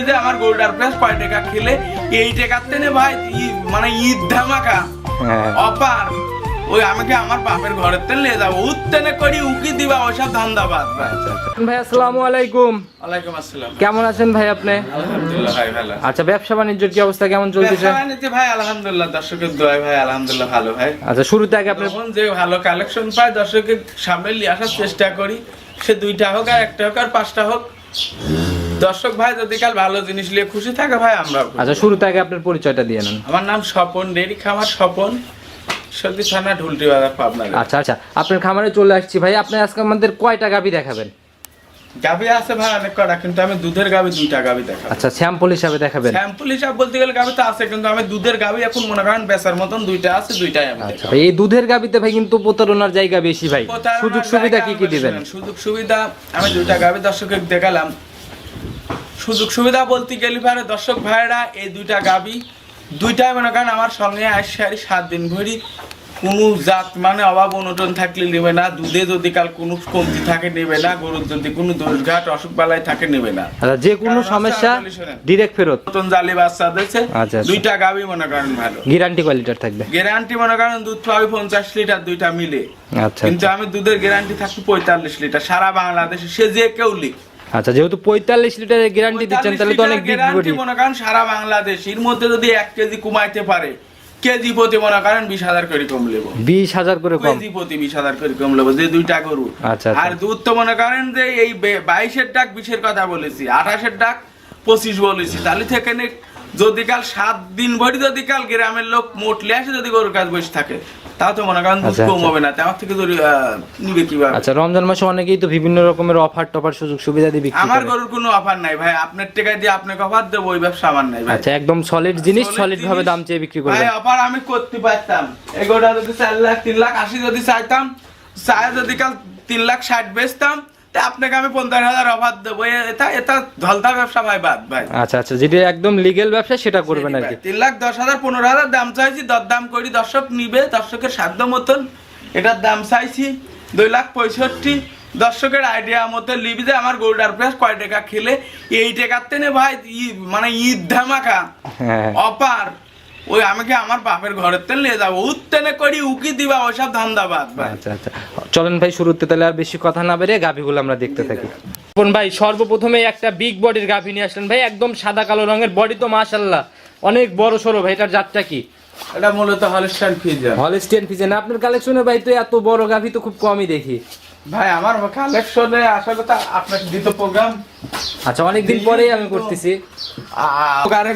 লিবিতে আমার গরুটার প্রাইস কয় টাকা খেলে এই টাকার তেনে ভাই মানে ঈদ ধামাকা। হ্যাঁ। অপার। ওই আমাকে আমার বাপের ঘরের তেল নিয়ে যাব। উত্তেনে করি উকি দিবা ওইসব ধান্দাবাদ ভাই ভাই আসসালামু আলাইকুম। ওয়ালাইকুম আসসালাম। কেমন আছেন ভাই আপনি? আলহামদুলিল্লাহ ভাই ভালো। আচ্ছা ব্যবসা বাণিজ্যের কি অবস্থা কেমন চলতেছে? বাণিজ্য ভাই আলহামদুলিল্লাহ দর্শকের দোয়ায় ভাই আলহামদুলিল্লাহ ভালো ভাই। আচ্ছা শুরুতে আগে আপনি যে ভালো কালেকশন পায় দর্শকের সামনে নিয়ে আসার চেষ্টা করি। সে দুইটা হোক আর একটা হোক আর পাঁচটা হোক। দর্শক ভাই যদি কাল ভালো জিনিস নিয়ে খুশি থাকে ভাই আমরা আচ্ছা শুরুতে আগে আপনার পরিচয়টা দিয়ে নেন। আমার নাম স্বপন ডেরি খামার স্বপন সর্দি থানা ঢুলটি বাজার পাবনা আচ্ছা আচ্ছা আপনার খামারে চলে আসছি ভাই। আপনি আজকে আমাদের কয়টা গাবি দেখাবেন? গাবি আছে ভাই অনেক কটা কিন্তু আমি দুধের গাবি দুইটা গাবি দেখাবো। আচ্ছা স্যাম্পল হিসাবে দেখাবেন। স্যাম্পল হিসাব বলতে গেলে গাবি তো আছে কিন্তু আমি দুধের গাবি এখন মনে করেন বেচার মতন দুইটা আছে দুইটাই আমি আচ্ছা এই দুধের গাবিতে ভাই কিন্তু প্রতারণার জায়গা বেশি ভাই। সুযোগ সুবিধা কি কি দিবেন? সুযোগ সুবিধা আমি দুইটা গাবি দর্শকের দেখালাম। সুযোগ সুবিধা বলতে গেলে পারে দর্শক ভাইরা এই দুইটা গাবি দুইটাই মনে করেন আমার সঙ্গে আসছে আর সাত দিন ভরি কোনো জাত মানে অভাব অনটন থাকলে নেবে না দুধে যদি কাল কোনো কমতি থাকে নেবে না গরুর যদি কোনো দোষঘাট অসুখ বালাই থাকে নেবে না। আচ্ছা যে কোনো সমস্যা। ডিরেক্ট ফেরত। নতুন জালি বাচ্চা দিয়েছে আচ্ছা, আচ্ছা। দুইটা গাবি মনে করেন ভালো। গ্যারান্টি কোয়ালিটির থাকবে। গ্যারান্টি মনে করেন দুধ পাবি পঞ্চাশ লিটার দুইটা মিলে। আচ্ছা কিন্তু আমি দুধের গ্যারান্টি থাকবে পঁয়তাল্লিশ লিটার। সারা বাংলাদেশে সে যে কেউ লিখ। আচ্ছা যেহেতু পঁয়তাল্লিশ লিটারের গ্যারান্টি দিচ্ছেন তাহলে তো অনেক গ্যারান্টি মনে করেন সারা বাংলাদেশের মধ্যে যদি এক কেজি কমাইতে পারে কেজি প্রতি মনে করেন বিশ হাজার করে কম লেব। বিশ হাজার করে কম। কেজি প্রতি বিশ হাজার করে কম লেব যে দুইটা গরু। আচ্ছা, আচ্ছা। আর দুধ তো মনে করেন যে এই বাইশের ডাক বিশের কথা বলেছি আঠাশের ডাক পঁচিশ বলেছি তাহলে থেকে নে- যদি কাল সাত দিন ভরি যদি কাল গ্রামের লোক মোটলে আসে যদি গরুর কাজ বসে থাকে তাও তো মনে করেন আচ্ছা, কম আচ্ছা। হবে না। তেমন থেকে যদি নিবে কীভাবে? আচ্ছা রমজান মাসে অনেকেই তো বিভিন্ন রকমের অফার টফার সুযোগ সুবিধা বিক্রি আমার গরুর কোনো অফার নাই ভাই। আপনার টাকা দিয়ে আপনাকে অফার দেবো ওই ব্যবসা আমার নাই ভাই। আচ্ছা একদম সলিড জিনিস সলিড ভাবে দাম চেয়ে বিক্রি ভাই অফার আমি করতে পারতাম। এগোটা যদি চার লাখ তিন লাখ আশি যদি চাইতাম চাই যদি কাল তিন লাখ ষাট বেচতাম তা আপনাকে আমি পঞ্চাশ হাজার অফার দেবো। এটা এটা ধলতা ব্যবসা ভাই বাদ ভাই। আচ্ছা আচ্ছা যেটা একদম লিগেল ব্যবসা সেটা করবেন আর কি। তিন লাখ দশ হাজার পনেরো হাজার দাম চাইছি দর দাম করি দর্শক নিবে দর্শকের সাধ্য মতন। এটার দাম চাইছি দুই লাখ পঁয়ষট্টি। দর্শকের আইডিয়া মতো লিবিতে আমার গরুটার প্রাইস কয় টাকা খেলে? এই টাকার তেনে ভাই মানে ঈদ ধামাকা। হ্যাঁ। অপার। ওই আমাকে আমার বাপের ঘরের তেল নিয়ে যাব উত্তেনে করি উকি দিবা ওইসব ধান্দাবাদ ভাই। আচ্ছা আচ্ছা। চলেন ভাই শুরুতে তাহলে আর বেশি কথা না বেরিয়ে গাভিগুলো আমরা দেখতে থাকি। ভাই সর্বপ্রথমে একটা বিগ বডির গাভি নিয়ে আসলেন ভাই একদম সাদা কালো রঙের বডি তো মাশাল্লাহ অনেক বড় সড়ো ভাই এটার জাতটা কি? এটা মূলত হলস্টাইন ফিজার হলস্টিয়ান ফিজেন আপনার কালেকশনে ভাই তো এত বড় গাভি তো খুব কমই দেখি। ভাই আমার কালেকশনে আসা কথা আপনার দ্বিতীয় প্রোগ্রাম আচ্ছা অনেকদিন পরেই আমি করতেছি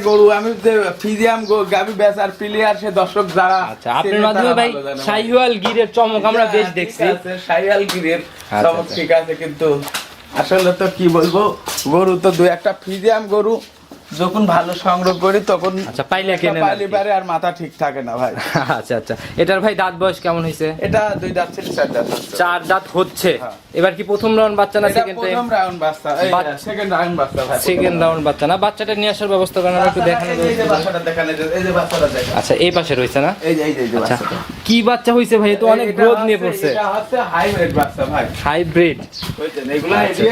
গরু আমি যে ফিজিয়াম গাবি বেচার প্লেয়ার সে দর্শক যারা আচ্ছা আপনার মাধ্যমে ভাই। শাহিওয়াল গিরের চমক আমরা বেশ দেখছি আছে, শাহিয়াল গিরের আচ্ছা, সব আচ্ছা। ঠিক আছে কিন্তু আসলে তো কি বলব গরু তো দুই একটা ফিজিয়াম গরু যখন ভালো সংগ্রহ করি তখন আচ্ছা, পাইলে আর পাইলে পারে আর মাথা ঠিক থাকে না ভাই। আচ্ছা আচ্ছা। এটার ভাই দাঁত বয়স কেমন হয়েছে এটা দুই দাঁত ছিল চার দাঁত। চার দাঁত হচ্ছে? হ্যাঁ। এবার কি প্রথম রাউন্ড বাচ্চা না সেকেন্ড টাইম প্রথম রাউন্ড বাচ্চা। এই সেকেন্ড রাউন্ড বাচ্চা ভাই। সেকেন্ড রাউন্ড বাচ্চা না? বাচ্চাটা নিয়ে আসার ব্যবস্থা করেন একটু দেখানো এই যে- বাচ্চাটা দেখানো এই যে বাচ্চাটা দেখা আচ্ছা এই পাশে রয়েছে না? এই যে এই যে আচ্ছা। বাচ্চাটা। কি বাচ্চা হইছে ভাই? তো অনেক গ্রোথ নিয়ে পড়ছে। এটা হচ্ছে হাইব্রিড বাচ্চা ভাই। হাইব্রিড বুঝছেন? এগুলো আচ্ছা।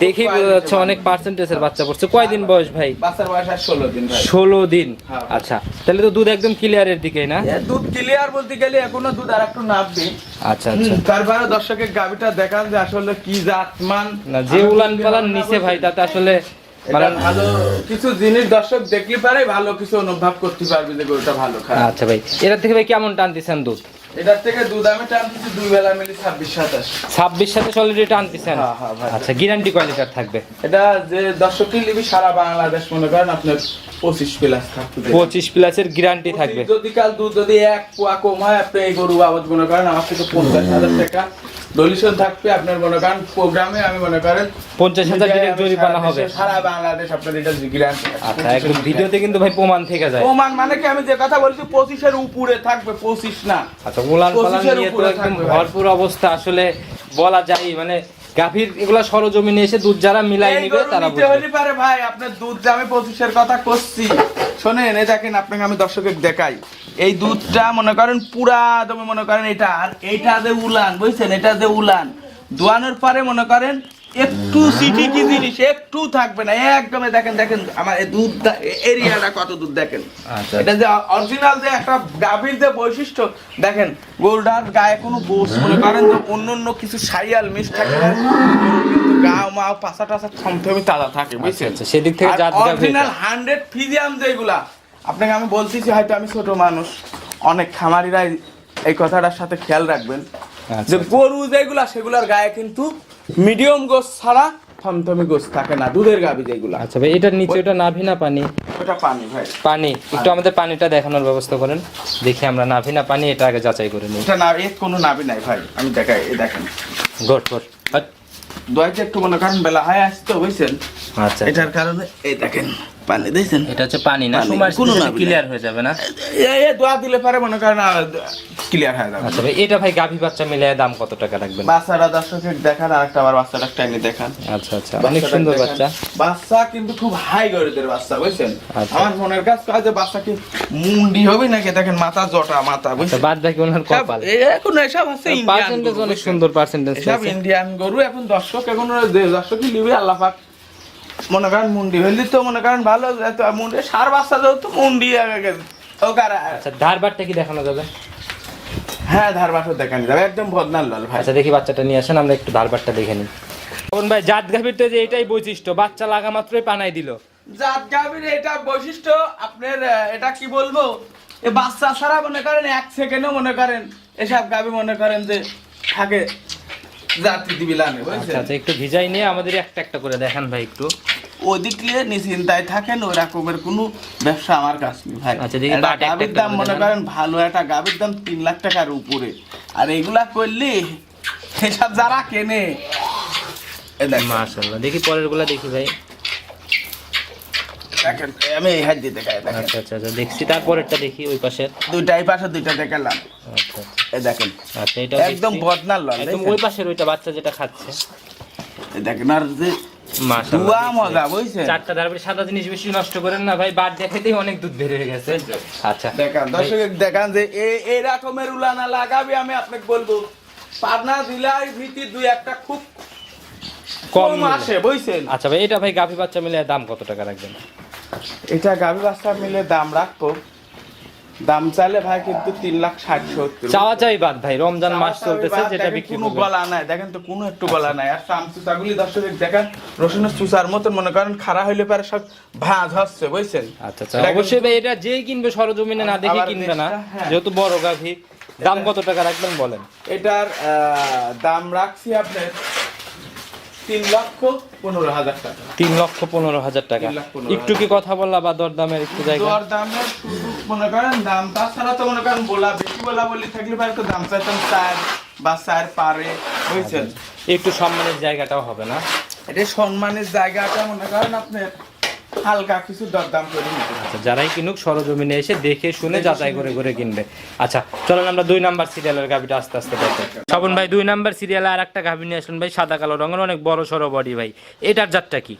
বোঝা যাচ্ছে অনেক পার্সেন্টেজের বাচ্চা পড়ছে। কয়দিন বয়স ভাই? বাচ্চার বয়স আর ষোলো দিন ভাই। ষোলো দিন। হ্যাঁ। আচ্ছা তাহলে তো দুধ একদম ক্লিয়ারের দিকে না? এ দুধ ক্লিয়ার বলতে গেলে এখনও দুধ আর একটু নামবে। আচ্ছা আচ্ছা। তারপরে দর্শকের গাবিটা দেখান যে আসলে কি জাত মান না যে উলান পালান নিচে ভাই তাতে আসলে মানে ভালো কিছু জিনিস দর্শক দেখলে পারে ভালো কিছু অনুভব করতে পারবে যে গরুটা ভালো খারাপ আচ্ছা ভাই এটার থেকে ভাই কেমন টান টানতেছেন দুধ? এটার থেকে দুধ আমি টানতেছি দুই বেলা মিলি ছাব্বিশ সাতাশ। ছাব্বিশ সাথে অলরেডি টানতেছেন হ্যাঁ, হ্যাঁ, আচ্ছা গ্যারান্টি কোয়ালিটার থাকবে। এটা যে দর্শক নিবি সারা বাংলাদেশ মনে করেন আপনার পঁচিশ প্লাস থাকবে পঁচিশ প্লাসের গ্যারান্টি থাকবে। যদি কাল দুধ যদি এক পোয়া কম হয় আপনি এই গরু বাবদ মনে করেন আমার থেকে পঞ্চাশ হাজার টাকা ডলিশন থাকবে আপনার মনে করেন প্রোগ্রামে আমি মনে করেন পঞ্চাশ হাজার ডিরেক্ট আমি জরিমানা হবে। সারা বাংলাদেশ আপনার এটা আচ্ছা একদম ভিডিওতে কিন্তু ভাই প্রমাণ থেকে যায়। প্রমাণ মানে কি? আমি যে কথা বলছি পঁচিশের উপরে থাকবে পঁচিশ না। আচ্ছা পালান নিয়ে তো একদম ভরপুর অবস্থা আসলে বলা যায় মানে গাভীর এগুলা সরজমিনে এসে দুধ যারা মিলাই নিবে তারা বুঝতে বুঝবে। পারে ভাই আপনার দুধ যে আমি পঁচিশের কথা করছি শুনেন এই দেখেন আপনাকে আমি দর্শকের দেখাই। এই দুধটা মনে করেন পুরা তুমি মনে করেন এটা আর এইটা যে উলান বুঝছেন? এটা যে উলান। দোয়ানোর পরে মনে করেন একটু সিটি কি জিনিস একটু থাকবে না একদমে দেখেন দেখেন আমার এই দুধ এরিয়াটা কত দুধ দেখেন আচ্ছা। এটা যে অরিজিনাল যে একটা গাভীর যে বৈশিষ্ট্য দেখেন গোল্ডার গায়ে কোনো গোস মনে করেন যে অন্য অন্য কিছু সাইয়াল মিস থাকে কিন্তু গা মা পাশা টাসা থমথমি তাজা থাকে বুঝছেন আচ্ছা, সেদিক থেকে অরিজিনাল। হান্ড্রেড ফিজিয়াম যেগুলা আপনাকে আমি বলতেছি হয়তো আমি ছোট মানুষ অনেক খামারিরা এই কথাটার সাথে খেয়াল রাখবেন আচ্ছা, যে গরু যেগুলা সেগুলার গায়ে কিন্তু মিডিয়াম গোস ছাড়া থমথমি গোস থাকে না দুধের গাবি যেগুলো। আচ্ছা ভাই এটার নিচে ওটা নাভি না পানি? ওটা পানি ভাই। পানি একটু আমাদের পানিটা দেখানোর ব্যবস্থা করেন। দেখি আমরা নাভি না পানি এটা আগে যাচাই করে নিই। এটা না এর কোনো নাভি নাই ভাই আমি দেখাই এই দেখেন। গোট গট। দয়াতে একটু মনে করেন বেলা হয় আসতে বুঝছেন আচ্ছা। এটার কারণে এই দেখেন। পানি দিয়েছেন এটা হচ্ছে পানি না? সময় কোনো নাই। ক্লিয়ার হয়ে যাবে না? এই দোয়া দিলে পারে মনে করেন ক্লিয়ার হয়ে যাবে। আচ্ছা এটা ভাই গাভী বাচ্চা মিলে দাম কত টাকা রাখবেন? দর্শকের দেখান আর একটা আবার বাচ্চাটা টাইনে দেখান। আচ্ছা আচ্ছা অনেক সুন্দর বাচ্চা। বাচ্চা কিন্তু খুব হাই গরিদের বাচ্চা বুঝছেন? আচ্ছা। আমার মনের কাজ কাজ যে বাচ্চা কি মুন্ডি হবে নাকি? দেখেন মাথা জটা মাথা আচ্ছা বুঝছেন বাদ বাকি ওনার কপাল? এখন এসব আছে ইন্ডিয়ান পার্সেন্টেজ অনেক সুন্দর পার্সেন্টেজ এসব ইন্ডিয়ান গরু এখন দর্শক এখন ওরা যে দর্শকই লিবে আল্লাহ পাক মনে করেন মুন্ডি হইলি তো মনে করেন ভালো মুন্ডি সার বাচ্চা যেহেতু মুন্ডি আগে ও কারা আচ্ছা ধারবারটা কি দেখানো যাবে? হ্যাঁ ধার বাসা দেখানি যাবে একদম বদনাল লাল ভাই। আচ্ছা দেখি বাচ্চাটা নিয়ে আসেন আমরা একটু ধারবারটা দেখে নিই। তখন ভাই জাত গাভীর তো যে এটাই বৈশিষ্ট্য বাচ্চা লাগা মাত্রই পানাই দিল। জাত গাভীর এটা বৈশিষ্ট্য আপনার এটা কি বলব? এ বাচ্চা ছাড়া মনে করেন এক সেকেন্ডও মনে করেন এসব গাভী মনে করেন যে থাকে। দিবি লাগে আচ্ছা বুঝছেন? আচ্ছা একটু ভিজাই নিয়ে আমাদের একটা একটা করে দেখান ভাই একটু। ওদিক নিয়ে নিশ্চিন্তায় থাকেন ওই কোনো ব্যবসা আমার কাছে নেই ভাই। আচ্ছা, একটা গাভীর দাম মনে করেন ভালো একটা গাভীর দাম তিন লাখ টাকার উপরে। আর এগুলা করলে এসব যারা কেনে দেখি। পরেরগুলা দেখি ভাই। আমি এই হাত দিয়ে দেখাই আচ্ছা আচ্ছা আচ্ছা দেখছি তারপরেরটা দেখি ওই পাশের। দুইটাই পাশে দুইটা দেখালাম। আচ্ছা। দেখেন আচ্ছা এটা একদম লন একদম ওই পাশের ওইটা বাচ্চা যেটা খাচ্ছে। দেখেন আর যে দুয়া মজা বুঝছেন? চারটা তারপরে সাদা জিনিস বেশি নষ্ট করেন না ভাই বাদ দেখাতেই অনেক দুধ বের হয়ে গেছে। আচ্ছা। দেখান দর্শক দেখান যে এই রকমের উলানা লাগাবে আমি আপনাকে বলব। পাবনা জেলায় ভিত্তি দুই একটা খুব কম কম আসে বুঝছেন? আচ্ছা ভাই এটা ভাই গাভী বাচ্চা মিলে দাম কত টাকা রাখবেন? এটা গাভী বাচ্চা মিলে দাম রাখব। দাম চাইলে ভাই কিন্তু তিন লাখ ষাট সত্তর। চাওয়া চাই বাদ ভাই রমজান মাস চলতেছে যেটা বিক্রি কোনো গলা নাই দেখেন তো কোনো একটু গলা নাই। আর চাম চুচাগুলি দর্শক দেখেন রসুনের চুচার মতন মনে করেন খাড়া হইলে পারে সব ভাঁজ হচ্ছে বুঝছেন? আচ্ছা আচ্ছা অবশ্যই ভাই এটা যেই কিনবে সরজমিনে না দেখে কিনবে না হ্যাঁ। যেহেতু বড় গাভী দাম কত টাকা রাখবেন বলেন? এটার আহ, দাম রাখছি আপনার তিন লক্ষ পনেরো হাজার টাকা। তিন লক্ষ পনেরো হাজার টাকা। একটু কি কথা বললা বা দরদামের একটু জায়গা? দরদামের শুধু মনে করেন দাম তাছাড়া তো মনে করেন বলা বেশি বলা বলি থাকলে পারে তো দাম চাইতাম চার বা চার পারে বুঝছেন? একটু সম্মানের জায়গাটাও হবে না? এটা সম্মানের জায়গাটা মনে করেন আপনার হালকা কিছু দরদাম করে নিতে আচ্ছা যারাই কিনুক সরজমিনে এসে দেখে শুনে যাচাই করে করে কিনবে। আচ্ছা চলেন আমরা দুই নাম্বার সিরিয়ালের গাভিটা আস্তে আস্তে দেখো। স্বপন ভাই দুই নাম্বার সিরিয়ালে আর একটা গাভি নিয়ে আসলেন ভাই সাদা কালো রঙের অনেক বড় সড়ো বডি ভাই। এটার জাতটা কি?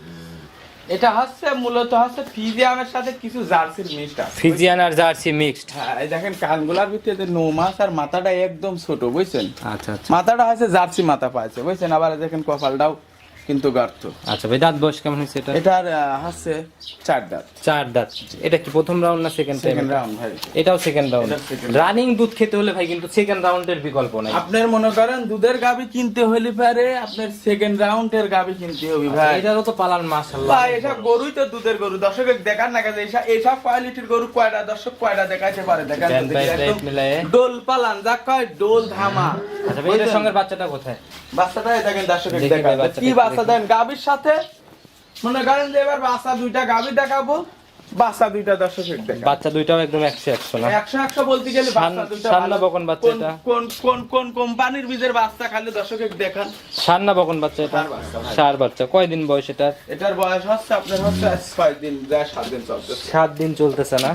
এটা হচ্ছে মূলত হচ্ছে ফিজিয়ামের সাথে কিছু জার্সির মিক্সড আছে। ফিজিয়ান আর জার্সি মিক্সড। হ্যাঁ দেখেন কানগুলার ভিতরে যে নো মাছ আর মাথাটা একদম ছোট বুঝছেন? আচ্ছা আচ্ছা। মাথাটা হচ্ছে জার্সি মাথা পাইছে বুঝছেন? আবার দেখেন কপালটাও কিন্তু গর্ত আচ্ছা ভাই দাঁত বয়স কেমন হয়েছে এটা এটার আহ, হচ্ছে চার দাঁত। চার দাঁত। এটা কি প্রথম রাউন্ড না সেকেন্ড টাইম সেকেন্ড রাউন্ড ভাই। এটাও সেকেন্ড রাউন্ড রানিং দুধ খেতে হলে ভাই কিন্তু সেকেন্ড রাউন্ডের বিকল্প নাই। আপনার মনে করেন দুধের গাবি কিনতে হলে পারে আপনার সেকেন্ড রাউন্ডের গাবি কিনতে হবে ভাই। এটারও তো পালান মাশাআল্লাহ। ভাই এসব গরুই তো দুধের গরু। দর্শক দেখান না এসব এসব কোয়ালিটির গরু কয়টা? দর্শক কয়টা দেখাইতে পারে? দেখেন ডোল পালান যা কয় ডোল ধামা। আচ্ছা ভাই বুঝছেন? সঙ্গে বাচ্চাটা কোথায়? বাচ্চাটা দেখেন দর্শক দেখি দেখান ভাই বাচ্চাটা কি বাচ্চা দেন গাভীর সাথে। মনে করেন যে এবার বাচ্চা দুইটা গাভী দেখাবো। বাচ্চা দুইটা দর্শক বাচ্চা দুইটাও একদম একশো একশো না? একশো একশো বলতে গেলে বাচ্চা দুইটা সান্না বকন বাচ্চা এটা? কোন কোন কোন কোম্পানির বীজের বাচ্চা খালি দর্শকে দেখান? সার না বকন বাচ্চা এটা। সার বাচ্চা কয়দিন বয়স এটার এটার বয়স হচ্ছে আপনার হচ্ছে ছয় দিন যা সাত দিন চলতেছে। সাত দিন চলতেছে না?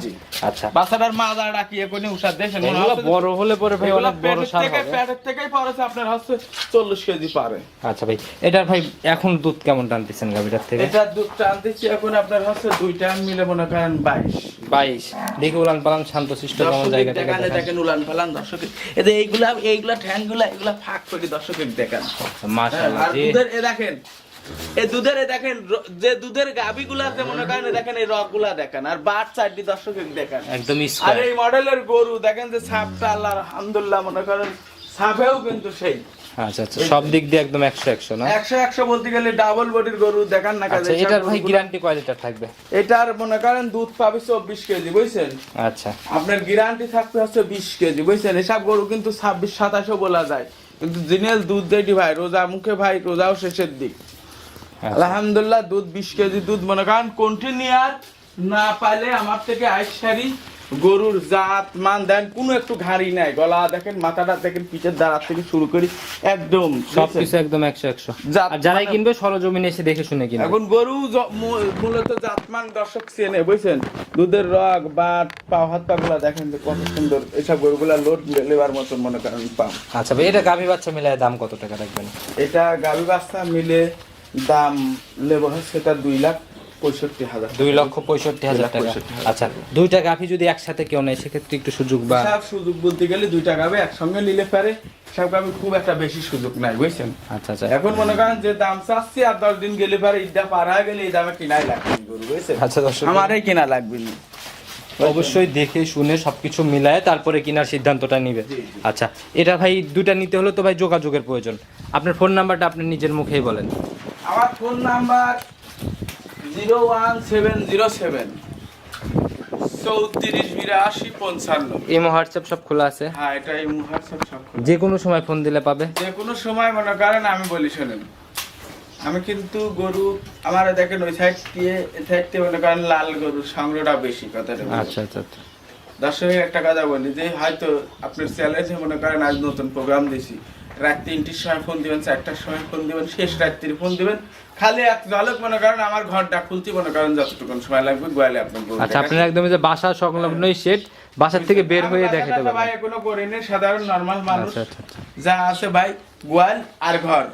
আচ্ছা। বাচ্চাটার মাজা ডাকিয়ে কোনি উষার দেখেন মনে এগুলো বড় হলে পরে ভাই অনেক বড় সার থেকে হবে। পেটের থেকেই পড়েছে আপনার হচ্ছে চল্লিশ কেজি পারে। আচ্ছা ভাই এটার ভাই এখন দুধ কেমন টানতেছেন গাভিটার থেকে? এটার দুধ আনতেছি এখন আপনার হচ্ছে দুইটা মিলে মনে করেন বাইশ। বাইশ। দেখি উলান পালান শান্ত শিষ্ট জায়গা দেখেন উলান ফালান দর্শকের এতে এইগুলা এইগুলা এগুলা ফাঁক করে দর্শকের দেখান। হ্যাঁ, মাশাআল্লাহ আর দুধের এ দেখেন এই দুধের দেখেন যে দুধের মনে করেন দেখেন এই রকগুলা দেখেন আর বাট চারটি দর্শক দেখেন। একদম আর এই মডেলের গরু দেখেন যে সাপটা আল্লাহ আলহামদুলিল্লাহ মনে করেন সাপেও কিন্তু সেই। আচ্ছা আচ্ছা সব দিক দিয়ে একদম একশো একশো না? একশো একশো বলতে গেলে ডাবল বডির গরু দেখান না কাজে আচ্ছা এটার ভাই গ্যারান্টি কয় লিটার থাকবে? এটার মনে করেন দুধ পাবে চব্বিশ কেজি বুঝছেন? আচ্ছা। আপনার গ্যারান্টি থাকতে হচ্ছে বিশ কেজি বুঝছেন? এসব গরু কিন্তু ছাব্বিশ সাতাশও বলা যায়। কিন্তু দুধ দেয়টি ভাই রোজা মুখে ভাই রোজাও শেষের দিক। আচ্ছা। আলহামদুলিল্লাহ দুধ বিশ কেজি দুধ মনে করেন কন্টিনিউয়ার না পাইলে আমার থেকে আইসারি গরুর জাত মান দেন কোনো একটু ঘাড়ি নাই। গলা দেখেন মাথাটা দেখেন পিঠের দাঁড়ার থেকে শুরু করি একদম সব বুঝছেন? একদম একশো একশো। যারাই মানে- কিনবে সরজমিনে এসে দেখে শুনে কিনবে। এখন গরু মূলত জাতমান দর্শক চেনে বুঝছেন? দুধের রগ বাট পাও হাত পা গুলা দেখেন যে কত সুন্দর। এইসব গরুগুলা লোড লেবার মতন মনে করেন পাম। আচ্ছা ভাই এটা গাভী বাচ্চা মিলে দাম কত টাকা রাখবেন এটা গাভী বাচ্চা মিলে দাম লেবো সেটা দুই লাখ। পঁয়ষট্টি হাজার দুই লক্ষ পঁয়ষট্টি হাজার টাকা। আচ্ছা দুইটা গাভী যদি একসাথে কেউ নেয় সেক্ষেত্রে একটু সুযোগ বা সুযোগ বলতে গেলে দুইটা একসঙ্গে নিলে পারে। সব খুব একটা বেশি সুযোগ নাই বুঝছেন? আচ্ছা আচ্ছা। এখন মনে করেন যে দাম চাচ্ছি আর দশ দিন গেলে পারে ঈদটা পার হয়ে গেলে এই দামে কিনাই লাগবে বুঝছেন? আচ্ছা দর্শক। আমারই কিনা লাগবে না। অবশ্যই দেখে শুনে সবকিছু মিলায় তারপরে কেনার সিদ্ধান্তটা নিবে। আচ্ছা এটা ভাই দুটা নিতে হলে তো ভাই যোগাযোগের প্রয়োজন। আপনার ফোন নাম্বারটা আপনি নিজের মুখেই বলেন। আমার phone number zero one seven zero seven. চৌত্রিশ বিরাশি পঞ্চান্ন। ইমো হোয়াটসঅ্যাপ সব খোলা আছে? হ্যাঁ এটা হোয়াটসঅ্যাপ সব খোলা। যে কোনো সময় ফোন দিলে পাবে? যে কোনো সময় মনে করেন আমি বলি শোনেন। আমি কিন্তু গরু আমার দেখেন ওই সাইড দিয়ে সাইড দিয়ে মনে করেন লাল গরু সংগ্রহটা বেশি কথাটা। আচ্ছা আচ্ছা আচ্ছা। দর্শকের একটা কথা বলি যে হয়তো আপনার চ্যালেঞ্জে মনে করেন আজ নতুন প্রোগ্রাম দিছি রাত তিনটির সময় ফোন দিবেন চারটার সময় ফোন দিবেন শেষ রাত্রির ফোন দিবেন। খালি এক ঝলক মনে করেন আমার ঘরটা খুলতে মনে করেন যতটুকু সময় লাগবে গোয়ালে আপনার আচ্ছা। আপনার একদম যে বাসা সংলগ্নই সেট বাসার থেকে বের হয়ে দেখাতে বাসা ভাই এখনও সাধারণ নর্মাল মানুষ। আচ্ছা আচ্ছা। আচ্ছা যা আছে ভাই গোয়াল আর ঘর।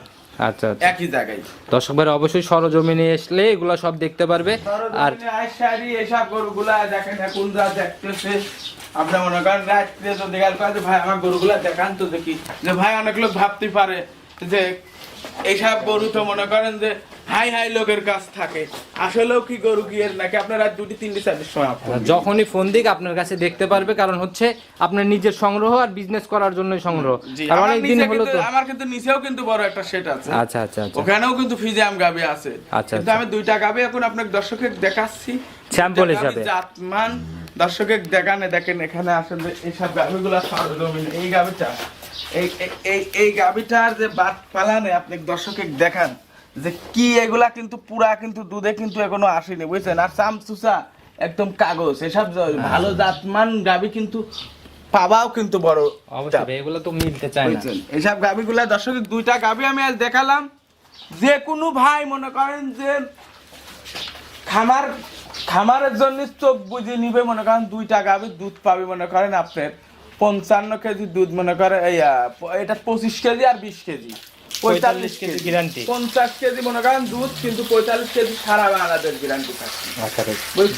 আচ্ছা আচ্ছা। একই জায়গায়। দর্শক ভাই অবশ্যই সরজমিনে আসলে এগুলো সব দেখতে পারবে। আর এসব গরুগুলা দেখেন এখন যা দেখতেছে। আপনি মনে করেন রাত্রে যদি গেল ভাই আমার গরুগুলা দেখান তো দেখি। যে ভাই অনেক লোক ভাবতে পারে যে এইসব গরু তো মনে করেন যে হাই হাই লোকের কাছ থাকে। আসলেও কি গরু কি এর নাকি? আপনার রাত দুটি তিনটি চারটির সময় যখনই ফোন দিক আপনার কাছে দেখতে পারবে। কারণ হচ্ছে আপনার নিজের সংগ্রহ আর বিজনেস করার জন্যই সংগ্রহ। কারণ আমার অনেক দিন হলো কিন্তু- তো। আমার কিন্তু নিচেও কিন্তু বড় একটা সেট আছে। আচ্ছা আচ্ছা আচ্ছা। ওখানেও কিন্তু ফিজাম গাবি আছে। আচ্ছা, কিন্তু আচ্ছা। আমি দুইটা গাবি এখন আপনার দর্শকের দেখাচ্ছি। গাভী হিসাবে। জাতমান। দর্শকের দেখানে দেখেন এখানে আসলে এইসব গাভিগুলা সরজমিন এই গাভিটা এই এই- এই গাভিটার যে বাট পালানে আপনি দর্শকের দেখান যে কি এগুলা কিন্তু পুরা কিন্তু দুধে কিন্তু এখনও আসেনি বুঝছেন? আর চামচুচা একদম কাগজ এসব জ- ভালো জাতমান গাভি কিন্তু পাবাও কিন্তু বড় অবশ্যই এগুলো তো মিলতে চায় না। বুঝছেন? এইসব গাভিগুলা দর্শক দুইটা গাভি আমি আজ দেখালাম। যে কোনো ভাই মনে করেন যে খামার খামারের জন্য চোখ বুঝে নিবে, মনে করেন দুই টাকা দুধ পাবে, মনে করেন আপনার পঞ্চান্ন কেজি দুধ, মনে করেন এটা পঁচিশ কেজি আর বিশ কেজি। পঁয়তাল্লিশ কেজি guarantee। পঞ্চাশ কেজি মনে করেন দুধ কিন্তু পঁয়তাল্লিশ কেজি সারা বাংলাদেশ গ্যারান্টি আচ্ছা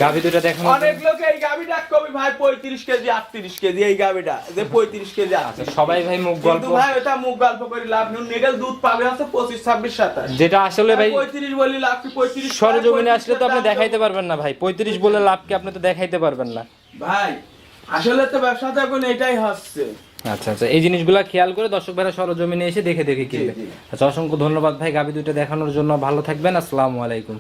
গাভি দুটো দেখানো অনেক লোক এই গাভিটা কবি ভাই পঁয়ত্রিশ কেজি আটত্রিশ কেজি এই গাভিটা যে পঁয়ত্রিশ কেজি আচ্ছা আটত্রিশ সবাই ভাই মুখ গল্প ভাই ওটা মুখ গল্প করে লাভ নেই। নেগেল দুধ পাবে হচ্ছে পঁচিশ ছাব্বিশ সাতাশ। যেটা আসলে ভাই পঁয়ত্রিশ বলি লাভ কি? পঁয়ত্রিশ সরজমিনে আসলে তো আপনি দেখাইতে পারবেন না ভাই। পঁয়ত্রিশ বলে লাভ কি আপনি তো দেখাইতে পারবেন না। ভাই আসলে তো ব্যবসাতে এখন এটাই হচ্ছে। আচ্ছা আচ্ছা। এই জিনিসগুলো খেয়াল করে দর্শক ভাইরা সরজমিনে এসে দেখে দেখে কিনবে আচ্ছা অসংখ্য ধন্যবাদ ভাই গাভি দুইটা দেখানোর জন্য। ভালো থাকবেন। আসসালামু আলাইকুম।